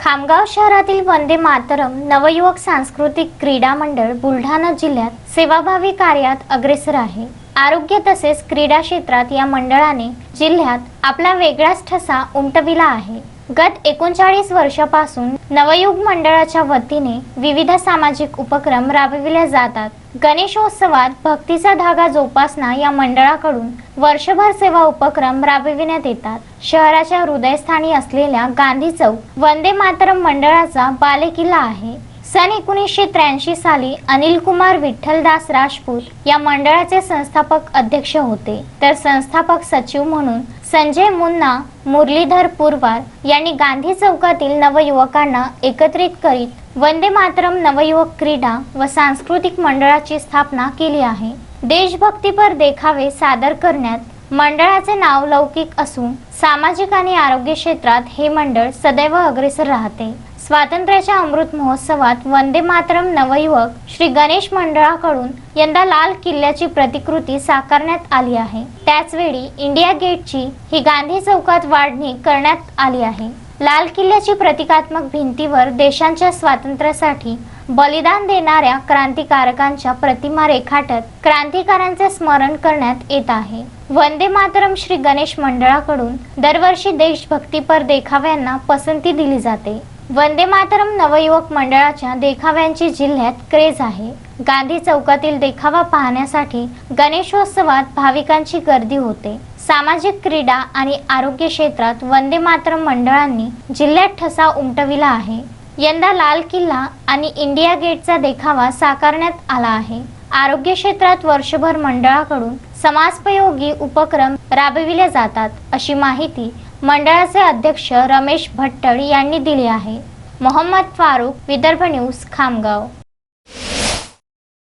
खामगाव शहरातील वंदे मातरम नवयुवक सांस्कृतिक क्रीडा मंडळ बुलढाणा जिल्ह्यात सेवाभावी कार्यात अग्रेसर आहे. आरोग्य तसेच क्रीडा क्षेत्रात या मंडळाने जिल्ह्यात आपला वेगळाच ठसा उमटविला आहे. गत एकोणचाळीस वर्षापासून नवयुग मंडळाच्या वतीने विविध सामाजिक उपक्रम राबविले जातात. गणेशोत्सवात भक्तीचा धागा जोपासना या मंडळाकडून वर्षभर सेवा उपक्रम राबविण्यात येतात. शहराच्या हृदयस्थानी असलेल्या गांधी चौक वंदे मातरम मंडळाचा बालेकिल्ला आहे. सन एकोणीसशे त्र्याऐंशी साली अनिल कुमार विठ्ठलदास राजपूत या मंडळाचे संस्थापक अध्यक्ष होते. तर संस्थापक सचिव म्हणून संजय मुन्ना मुरलीधर पुरवार यांनी गांधी चौकातील नवयुवकांना एकत्रित करीत वंदे मातरम नवयुवक क्रीडा व सांस्कृतिक मंडळाची स्थापना केली आहे. देशभक्तीपर देखावे सादर करण्यात मंडळाचे नाव लौकिक असून सामाजिक आणि आरोग्य क्षेत्रात हे मंडळ सदैव अग्रेसर राहते. स्वातंत्र्याच्या अमृत महोत्सवात वंदे मातरम नवयुवक श्री गणेश मंडळाकडून यंदा लाल किल्ल्याची प्रतिकृती साकारण्यात आली आहे. त्याचवेळी इंडिया गेटची ही गांधी चौकात वाढणी करण्यात आली आहे. लाल किल्ल्याची प्रतिकात्मक भिंतीवर देशांच्या स्वातंत्र्यासाठी बलिदान देणाऱ्या क्रांतिकारकांच्या प्रतिमा रेखाटत क्रांतिकारांचे स्मरण करण्यात येत आहे. वंदे मातरम श्री गणेश मंडळाकडून दरवर्षी देशभक्तीपर देखाव्यांना पसंती दिली जाते. वंदे मातरम नवयुवक मंडळाच्या देखाव्यांची जिल्ह्यात क्रेज आहे. गांधी चौकातील देखावा पाहण्यासाठी गणेशोत्सवात भाविकांची गर्दी होते. सामाजिक क्रीडा आणि आरोग्य क्षेत्रात वंदे मातरम मंडळांनी जिल्ह्यात ठसा उमटविला आहे. यंदा लाल किल्ला आणि इंडिया गेटचा देखावा साकारण्यात आला आहे. आरोग्य क्षेत्रात वर्षभर मंडळाकडून समाजपयोगी उपक्रम राबविले जातात अशी माहिती मंडळाचे अध्यक्ष रमेश भट्टळ यांनी दिली आहे. मोहम्मद फारूक विदर्भ न्यूज खामगाव.